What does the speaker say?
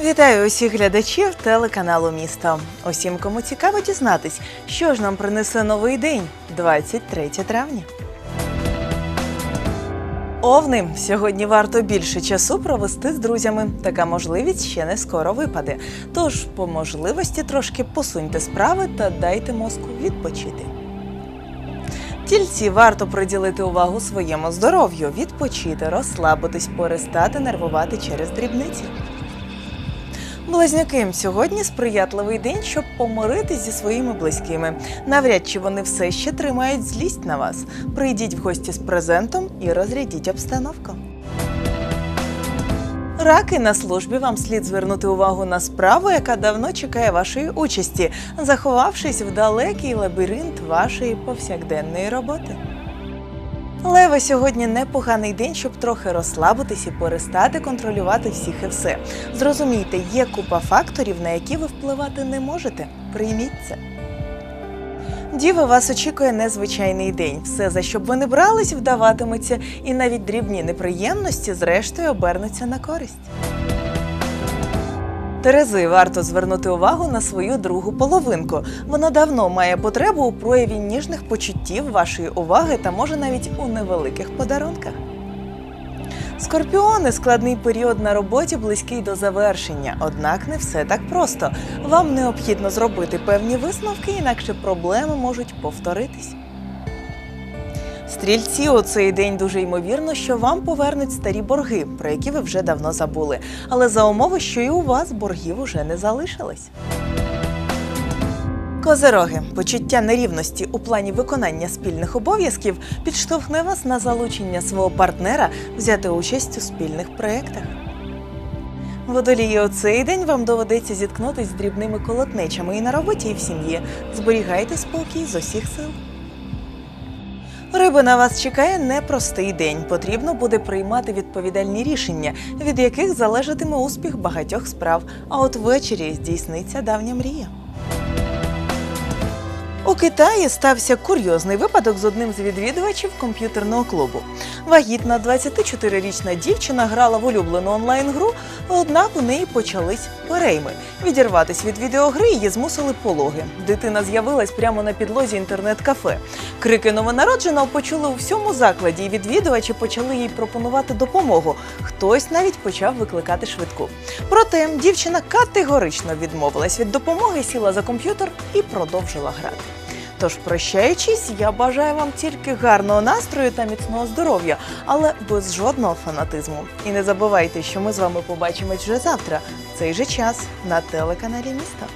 Вітаю усіх глядачів телеканалу Місто. Усім, кому цікаво дізнатись, що ж нам принесе новий день, 23 травня. Овни сьогодні варто більше часу провести з друзями. Така можливість ще не скоро випаде. Тож, по можливості, трошки посуньте справи та дайте мозку відпочити. Тільці варто приділити увагу своєму здоров'ю, відпочити, розслабитись, перестати нервувати через дрібниці. Близнюки, сьогодні сприятливий день, щоб помиритись зі своїми близькими. Навряд чи вони все ще тримають злість на вас. Прийдіть в гості з презентом і розрядіть обстановку. Раки на службі вам слід звернути увагу на справу, яка давно чекає вашої участі, заховавшись в далекий лабіринт вашої повсякденної роботи. Лева сьогодні непоганий день, щоб трохи розслабитись і перестати контролювати всіх і все. Зрозумійте, є купа факторів, на які ви впливати не можете. Прийміть це. Діва вас очікує незвичайний день. Все, за що б ви не брались, вдаватиметься, і навіть дрібні неприємності, зрештою, обернуться на користь. Терези варто звернути увагу на свою другу половинку. Вона давно має потребу у прояві ніжних почуттів, вашої уваги та може навіть у невеликих подарунках. Скорпіони складний період на роботі близький до завершення, однак не все так просто. Вам необхідно зробити певні висновки, інакше проблеми можуть повторитись. Стрільці у цей день дуже ймовірно, що вам повернуть старі борги, про які ви вже давно забули, але за умови, що і у вас боргів уже не залишилось. Козероги, почуття нерівності у плані виконання спільних обов'язків підштовхне вас на залучення свого партнера взяти участь у спільних проєктах. Водолії, у цей день вам доведеться зіткнутися з дрібними колотнечами і на роботі, і в сім'ї. Зберігайте спокій з усіх сил. Риби на вас чекає непростий день. Потрібно буде приймати відповідальні рішення, від яких залежатиме успіх багатьох справ. А от ввечері здійсниться давня мрія. У Китаї стався курйозний випадок з одним з відвідувачів комп'ютерного клубу. Вагітна 24-річна дівчина грала в улюблену онлайн-гру, однак у неї почались перейми. Відірватись від відеогри її змусили пологи. Дитина з'явилась прямо на підлозі інтернет-кафе. Крики новонародженого почули у всьому закладі, і відвідувачі почали їй пропонувати допомогу. Хтось навіть почав викликати швидку. Проте дівчина категорично відмовилась від допомоги, сіла за комп'ютер і продовжила грати. Тож, прощаючись, я бажаю вам тільки гарного настрою та міцного здоров'я, але без жодного фанатизму. І не забувайте, що ми з вами побачимось вже завтра, в цей же час на телеканалі міста.